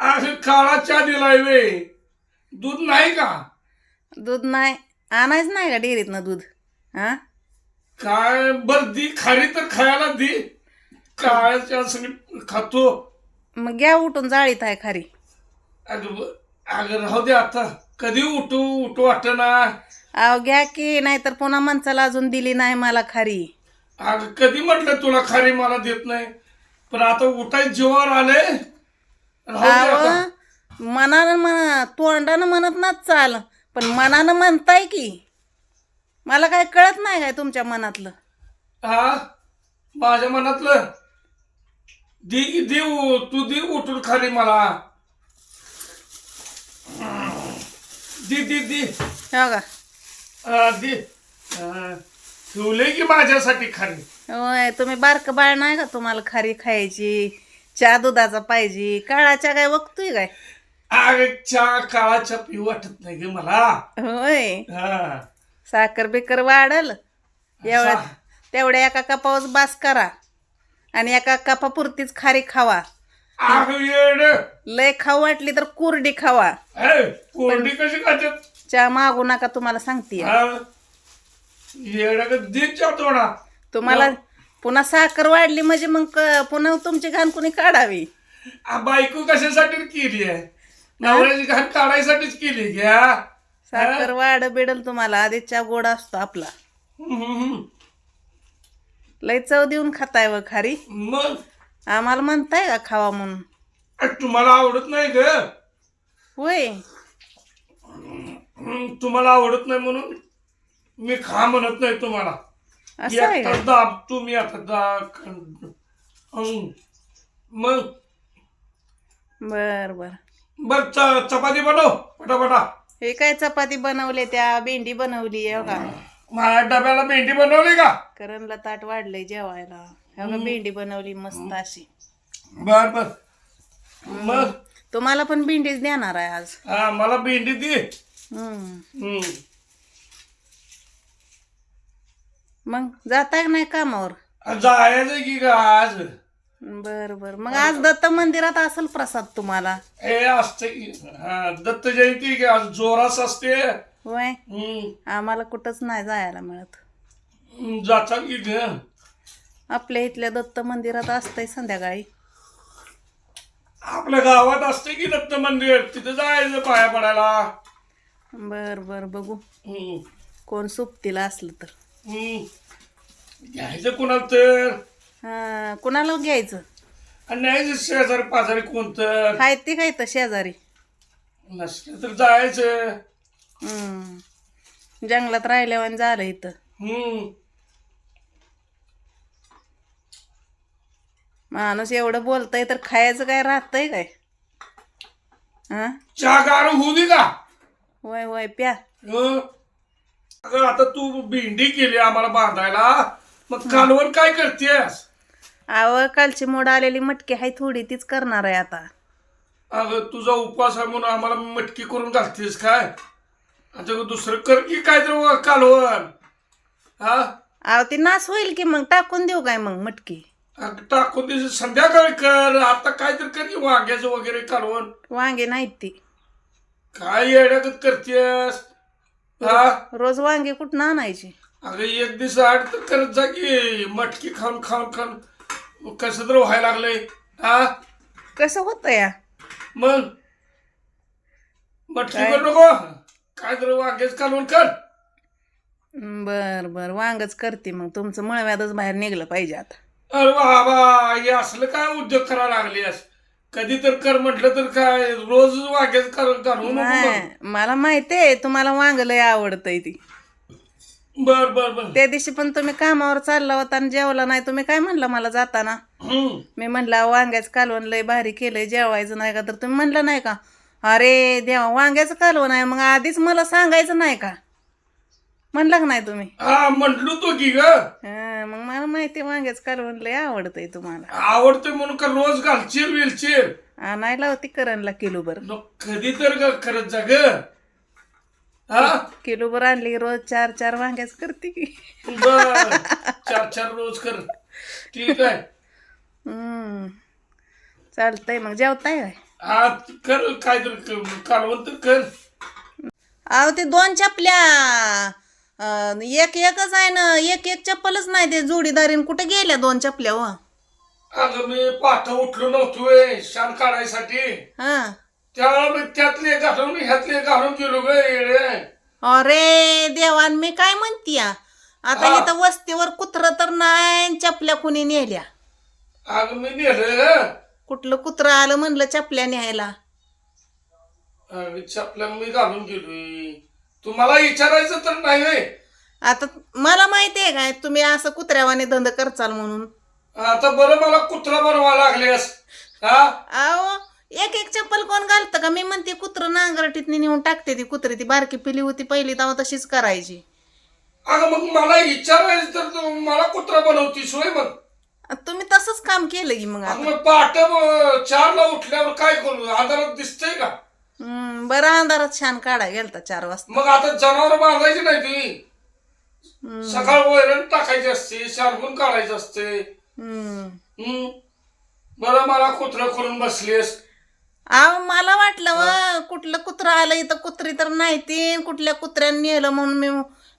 अगं काळा चहा दिलाय वे. दूध नाही का? दूध नाही. आणायच नाही का डेअरीतनं दूध? हा काय बर दी खारी तर खायला दे. सगळी खातो. मग घ्या उठून जाळीत आहे खारी. अगं ब- अगं राहू दे आता. कधी उठू उठू वाटना. अहो घ्या की नाहीतर पुन्हा माणसाला अजून दिली नाही मला खारी. अगं कधी म्हटलं तुला खारी मला देत नाही? पण आता उठाय जीवावर आले अहो मनानं म्हण तोंडानं म्हणत ना चाल पण मनानं म्हणताय की. मला काय कळत नाही काय तुमच्या मनातलं. हा? माझ्या मनातलं? दे दे उ- तू दे उठून खाली मला. दे दे दे. हो का हा, दे. हा, की माझ्यासाठी खाली? होय तुम्ही बारकं बाळ नाही का तुम्हाला खारी खायची? चहा दुधाचा पाहिजे काळाच्या काय बघतोय काय? अगं चहा काळा चहा पिऊ वाटत नाही ग मला. होय. हा. साखर बिकर वाढल. एवढ्या सा- तेवढ्या एका कपावर बास करा. आणि एका कपापुरतीच खारी खावा. येड. लय खाऊ वाटली तर कुरडी खावा. ए, कोरडी कशी खात्यात? चहा मागू नका तुम्हाला सांगते येड तुम्हाला पुन्हा साखर वाढली म्हणजे मग क- पुन्हा तुमची घाण कुणी काढावी? आ, बायको कशासाठी केली आहे? नवऱ्याची घाण काढायसाठीच केली घ्या साखर वाढ बिडल तुम्हाला आधी चहा गोड असतो आपला. लय चव देऊन खाताय व खारी. मग? आम्हाला म्हणताय का खावा म्हणून? आ, तुम्हाला आवडत नाही ग. होय. तुम्हाला आवडत नाही म्हणून मी खा म्हणत नाही तुम्हाला. असं आहे एकटा का? दाब तुम्ही आता दा हं. मग बर बर. बर च- चपाती बनव पटापटा. हे काय चपाती बनवले त्या? भेंडी बनवली आहे का? माझ्या डब्याला भेंडी बनवली का? करणला ताट वाढलंय जेवायला. हे बघा भेंडी बनवली मस्त अशी. बर बर. मग? तुम्हाला पण भेंडीच देणार आहे आज. हा मला भेंडी दे. हम्म. हं. मग जाताय का नाही कामावर? जायचं की का आज? बर बर. मग आज दत्त मंदिरात असेल प्रसाद तुम्हाला. हे असते की. हा दत्त जयंती की आज जोरास असते. हं. आम्हाला कुठंच नाही जायला मिळत. जाता की ग? आपल्या इथल्या दत्त मंदिरात असतंय संध्याकाळी. आपल्या गावात असते की दत्त मंदिर? तिथे जायचं पाया पडायला. बर बर. बघू. कोण सुपतीला असलं तर. घ्यायचं कोणाला तर? हा कुणाला घ्यायचं? आणि न्यायचं शेजारी पाजारी कोणतं हाय ते काय तर शेजारी. नसलं तर जायचं. हम्म. जंगलात राहिल्यावर झालं इथं. हं. माणूस एवढं बोलतय तर खायचं काय राहतंय काय? हा? चहा गार होऊ दे का? वय वय प्या. हं? अगं आता तू भेंडी केली आम्हाला बांधायला. मग कालवण काय करतेस? आव कालची मोड आलेली मटकी हाय थोडी तीच करणार आहे आता. अगं तुझा उपवास आहे म्हणून आम्हाला मटकी करून घालतेस काय? आता दुसरं कर की काय तर कालवण? हा? आव ती नास होईल की मग? टाकून देऊ काय मग मटकी? अगं टाकून दे संध्याकाळी कर. आता काय तर कर की वांग्याचं वगैरे कालवण. वांगे नाहीत ती. काय येड्यागत करतेस? हा? रोज वांगे कुठं आणायची? अगं एक दिवस आड तर करत जा की मटकी खाऊन खाऊन खाऊन. कसं तर व्हायला लागलंय? हा? कसं होतं या? मग? मटकी? करू नको? काय तर वांग्याचं कालवण कर. बर बर. वांगच करते मग. तुमचं मळव्यातच बाहेर निघलं पाहिजे आता. अरे बाबा हे असलं काय उद्योग करायला लागलीस कधी तर कर म्हटलं तर काय रोज वांग्याचं कर घालू नको मग. नाही, मला माहिती आहे तुम्हाला वांग लय आवडतंय ती. बर बर बर. त्या दिवशी पण तुम्ही कामावर चालला होता आणि जेवला नाही तुम्ही काय म्हणलं मला जाताना? हम्म. मी म्हणलं वांग्याचं कालवण लय भारी केलंय जेवायचं नाही का? तर तुम्ही म्हणलं नाही का? अरे देवा वांग्याचं कालवण आहे मग आधीच मला सांगायचं नाही का? म्हणलं का नाही तुम्ही? हा म्हटलो तो की ग. हं, मग मला माहिती वांग्याचं कालवण लय आवडतंय तुम्हाला. आवडते म्हणून का रोज घालशील विलशील? आणायला होती करणला किलोभर न कधी तर ग करत जा ग. हा? किलोभर आणली रोज चार चार वांग्याच करते की. बर चार चार रोज कर. ठीक आहे. हम्म. चालतंय मग जेवताय काय? हा कर कर- कालवण तर कर. अहो ते दोन चपल्या. एक एकच आहे ना एक एक चप्पलच नाही ते जोडीदारीन. कुठे गेल्या दोन चपल्या व अगं मी पाठ उठलो नव्हतोय शान काढायसाठी. हा. त्यावेळेला मी त्यातले घालून ह्यातले घालून गेलो ग येडे. अरे देवान मी काय म्हणतीय? आता हा. इथं वस्तीवर कुत्र तर नाही चपल्या कुणी नेल्या? अगं मी नेलं कुठलं कुत्र आलं म्हणलं चपल्या न्यायला? अगं चपल्या मी घालून गेलोय. तुम्हाला विचारायचं तर नाही. आता मला माहिती आहे काय तुम्ही असं कुत्र्यावाने धंद करचाल म्हणून. आता बरं मला कुत्रा बनवा लागलेस. हा? अहो एक एक चप्पल कोण घालतं का? मी म्हणते कुत्र नांगरटीत नेऊन टाकते ती कुत्री ती बारकी पिली होती पहिली तेव्हा तशीच करायची. अगं मग मला विचारायचं तर तू मला कुत्रा बनवतीस होय मग. तुम्ही तसंच काम केलं की मग अगं आता. मग पहाटे चारला उठल्यावर काय करू? अंधारात दिसतंय का? हम्म, बरं अंधारात छान काढा गेलता चार वाजता. मग आता जनावर बांधायची नाही हम्म, सकाळ वैरण टाकायची असते शार्पून काढायचं असते. हम्म. हम्म. बरं मला कुत्र करून बसलीस अहो मला वाटलं व कुठलं कुत्रं आलं इथं कुत्री तर नाही ती. कुठल्या कुत्र्याने नेलं म्हणून मी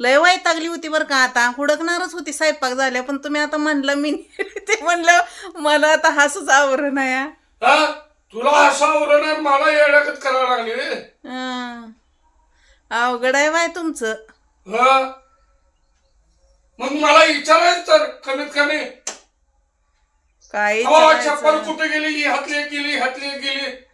लय वैतागली होती बरं का आता. हुडकणारच होती स्वयंपाक झाल्या. पण तुम्ही आता म्हणलं मी नेली ते म्हणलं मला आता हसूच आवरण नाही हा. तुला असं आवरण मला येड्याकत करायला लागली रे. हं. अवघड आहे बाय तुमचं. हा? मग मला विचारायचं तर कमीत कमी. अहो, विचारायचं? चप्पल कुठे गेली? ही हातली गेली हातली गेली.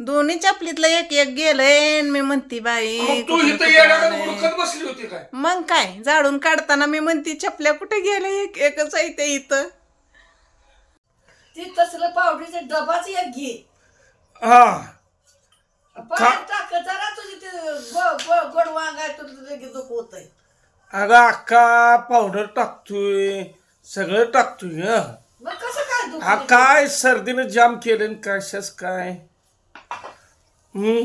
दोन्ही चपलीतलं एक एक गेलंय आणि मी म्हणती बाई मग तू कुठलं इथं आलंय. बसली होती काय? मग काय? झाडून काढताना मी म्हणती चपल्या कुठे गेल्या? एक एकच आहे ते इथं. ती तसलं पावडरीचा डबाच एक घे. हा. पाण्यात टाक जरा तुझी ते गो- गो- गोड वांगा तुझं दुख होत आहे अगं अक्का पावडर टाकतोय. सगळं टाकतोय हं. मग कसं काय दुख हा काय सर्दीनं जाम केलं कशाच काय? हम्म?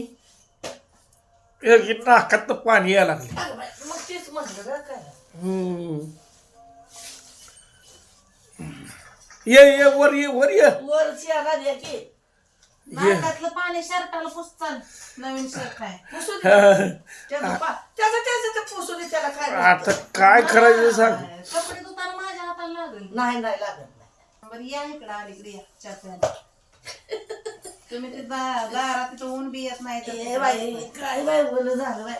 एक नाकात पाणी यायला लागले मग तेच म्हणलं ना काय? हम्म. ये ये वर ये वर ये. वरची आला द्या की. ये नाकातलं पाणी शर्टाला नवीन शर्ट आहे. पुसू दे. त्याचं पा- त्याचं त्याचं ते पुसू दे त्याला काय आता काय करायचं सांग. कपडे धुताना माझ्या हाताला लागेल. नाही नाही लागत नाही. बरं या इकडं अलीकडे या. प्यायला. तुम्ही ते दा- दारात तिथं ऊन बी येत नाही तर ए बाई काय बाई बोल झालं बाई.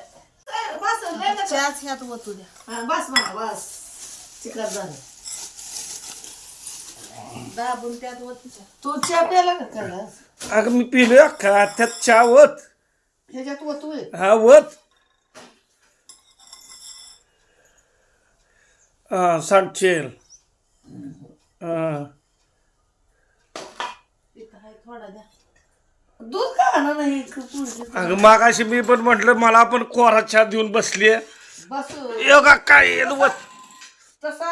काय, बस लय नका. चहाच ह्यात ओतू द्या. हा, बस म्हणा बस. चिकट झालं. दाबून त्यात. तू चहा प्याला का अगं मी पिलोय अक्का त्यात चहा वत ह्याच्यात वतू आहे हा वत हा सांगचेल हा. इथं आहे थोडा द्या. दूध का आणा नाही? अगं मागाशी मी पण म्हटलं मला पण कोरा चहा देऊन बसली बस. योगा काय वत तसा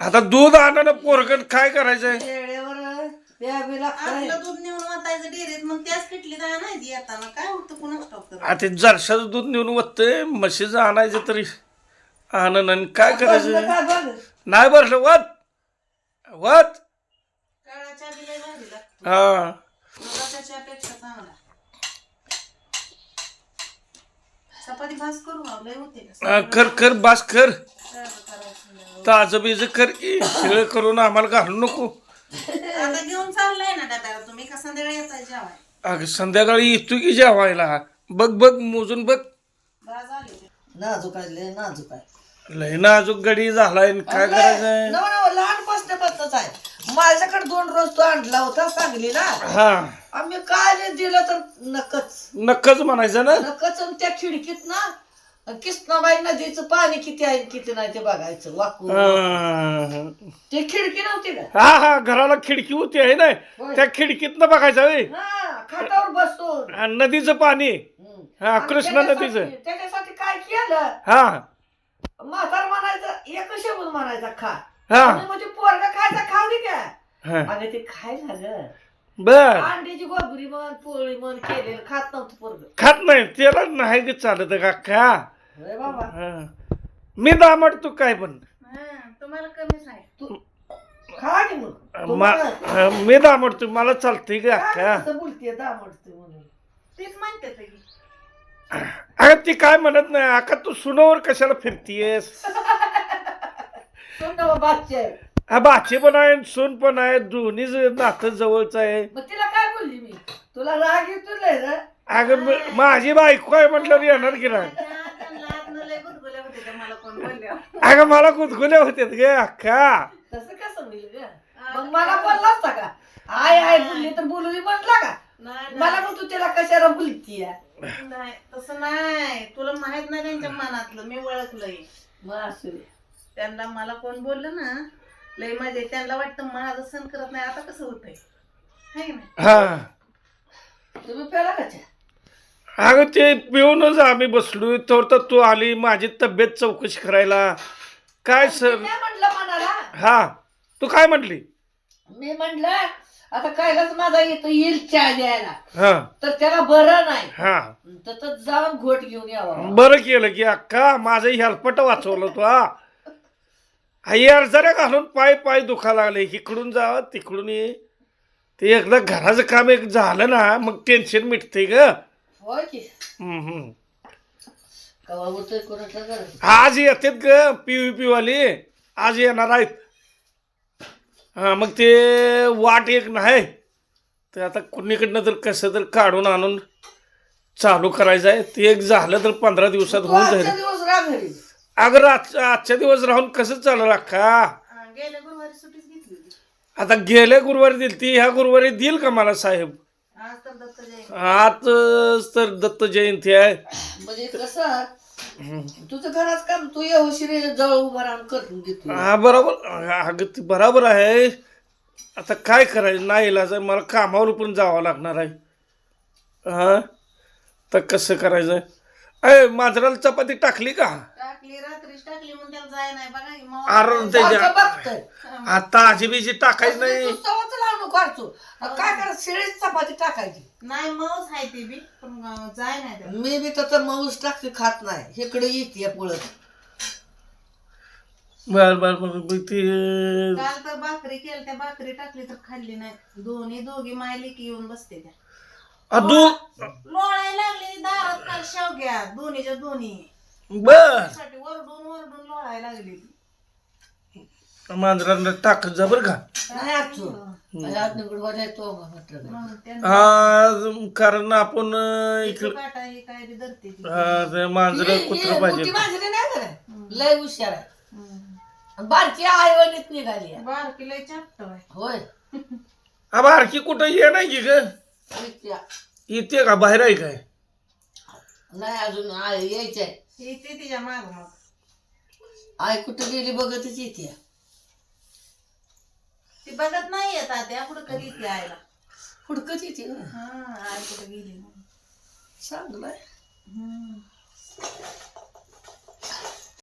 आता दूध आणणं पोरगण काय करायचंय? वेळेवर द्यावी दूध नेऊन वाटायचं डेअरीत मग त्याच किटली काय नाही ती येताना काय होतं कुणा स्टॉप कर आता जरशाचं दूध नेऊन वतय म्हशीचं आणायचं तरी आणन आणि काय करायचं? बघ नाही बसलं वत. वत. काळाच्या बी लय भारी लागतो. हा. चांगला चपाती भास करू हा, लय होते. हा, कर कर बास कर. ताजं बीज कर की करून आम्हाला घालू नको. आता घेऊन चाललाय ना डब्याला तुम्ही का संध्याकाळी येताय जेवाय अगं संध्याकाळी येतो की जेवायला? बघ बघ मोजून बघ. झाले नाजूक आहे लय नाजूक आहे. लय नाजूक गडी झालाय आणि काय करायचंय? लहानपासून पद्धत आहे. माझ्याकडे दोन रोज तो आणला होता सांगली ना? हा. आम्ही काय नाही दिलं तर नकच. नक्कच म्हणायचं ना? नकच आणि त्या खिडकीत ना किसनाबाई नदीचं पाणी किती आहे आणि किती नाही ते बघायचं वाकू ते खिडकी नव्हती का? हा हा घराला खिडकी होती आहे ना? होय. त्या खिडकीतनं बघायचं होय. हा खाटावर बसून. हा, नदीचं पाणी. हम्म. हा आणि कृष्णा त्याच्यासाठी- नदीचं. त्याच्यासाठी काय केलं? हा. म्हातार म्हणायचं एक शब्द म्हणायचा खा. हा. आणि मग ते पोरगा खायचा खाऊ दे का? हा. आणि ते खायला ग बर. अंड्याची गोबरी म्हण पोळी म्हण केलेलं खात नव्हतं पोरग. खात नाही त्याला नाही ग चालत का का रे बाबा. हा. मी दामट तू काय पण. हा, तुम्हाला कमीच आहे. तू खा की मग. मा- मी दामडतो मला चालतंय का काय अक्का कसं बोलते दामडते म्हणून? तेच म्हणते ते. की. अगं ती काय म्हणत नाही अक्का तू सुनावर कशाला फिरतीयस? सुन ना बाबा बादशा आहे. हा बाची पण आहे सून पण आहे दोन्ही नातं जवळच आहे. मग तिला काय बोलली मी? तुला राग येतो ना अगं माझी बायको आहे म्हटल्यावर येणार की नाही? अगं मला गुदगुल्या होत्यात गे अक्का तसं कसं होईल ग? मग मला बोलला असता का? आय आय बोलली तर बोलू दे म्हणला का? नाही, मला मग तू त्याला कशाला बोलती नाही तसं नाही. तुला माहीत नाही त्यांच्या मनातलं मी ओळखलंय. मग असू दे. त्यांना मला कोण बोललं ना लय येते. त्यांना वाटतं माझं सण करत नाही आता कसं होतंय? है ना हा. तुम्ही पेला का चहा? अगं ते पिऊनच आम्ही बसलो तर तू आली माझी तब्येत चौकशी करायला. काय सर? काय मनाला? हा तू काय म्हटली? मी म्हणलं आता कायलाच माझा येतो येईल चहा द्यायला. हा. तर त्याला बरं नाही. हा. तर जाऊन घोट घेऊन यावा. बरं केलं की अक्का माझं हेल्पट वाचवलं तू हा. यार जरा घालून पाय पाय दुखा लागले. इकडून जा तिकडून ये. ते एकदा घराचं काम एक झालं ना मग टेन्शन मिटते ग. होय की? हम्म, हम्म. कवा होतोय कोणाच्या घरात आज येतात ग पी वाली आज येणार आहेत. हा मग ते वाट एक नाही. तर आता कुणीकडनं तर कसं तर काढून आणून चालू करायचं आहे. ते एक झालं तर पंधरा दिवसात तू होऊन जाईल दिवस राग घरी. अगर आजच्या आजच्या दिवस राहून कसं चालू का गेल्या गुरुवारी सुट्टीच घेतली होती. आता गेल्या गुरुवारी दिली ती ह्या गुरुवारी देईल का मला साहेब आज तर दत्त जयंती आज तर दत्त जयंती आहे. म्हणजे कसं तुझं घरात काम तू ये उशिरे जवळ उभा राहून करून घेतो हा बरोबर. अगं ते बरोबर आहे. आता काय करायचं? नाही इलाज आहे. मला कामावर पण जावं लागणार आहे. हा? तर कसं करायचं? अय मांजराला चपाती टाकली का? टाकली रात्रीच टाकली म्हणून त्याला जाय नाही. बघा की मग अरे सारखं त्याच्या बघतोय. आता आजीबीजी टाकायची तू नाही. काय करा शिळीच चपाती टाकायची. नाही मऊच आहे ते बी पण अं, जाय नाही त्याला. मी बी त्याचा माऊस टाकते खात नाही. इकडे येते पळत बर बर बर बर, ती काल तर भाकरी केली त्या भाकरी टाकली तर खाल्ली नाही. दोन्ही दोघी मायली की येऊन बसते त्या. अदू लोळायला लागली दारात काल शेवग्या दोन्हीच्या दोन्ही. बर. साठी वरडून वरडून लोळायला लागली. ती. मांजराला टाकत जा बरं का. नाही आजचो. तो म्हटलं म्हणून त्यांना आज कारण आपण इकडे काटा ही काय बी धरते ती. मांजर कुत्र पाहिजे नाही लय हुशार आहे. हम्म. बारकी निघाली आहे. बारकी लय चापट आहे होय. आणखी कुठं? ये नाही की ग. इतक्या. येते का? बाहेर आहे काय? नाही अजून आई यायचंय. ही ते तिच्या माग मग आई कुठं गेली बघतच येते ती बघत नाही येत आता कुठं कधी ती आयला हुडकत येते ना. हा आई कुठं गेली म्हणून. चांगलं आहे हम्म.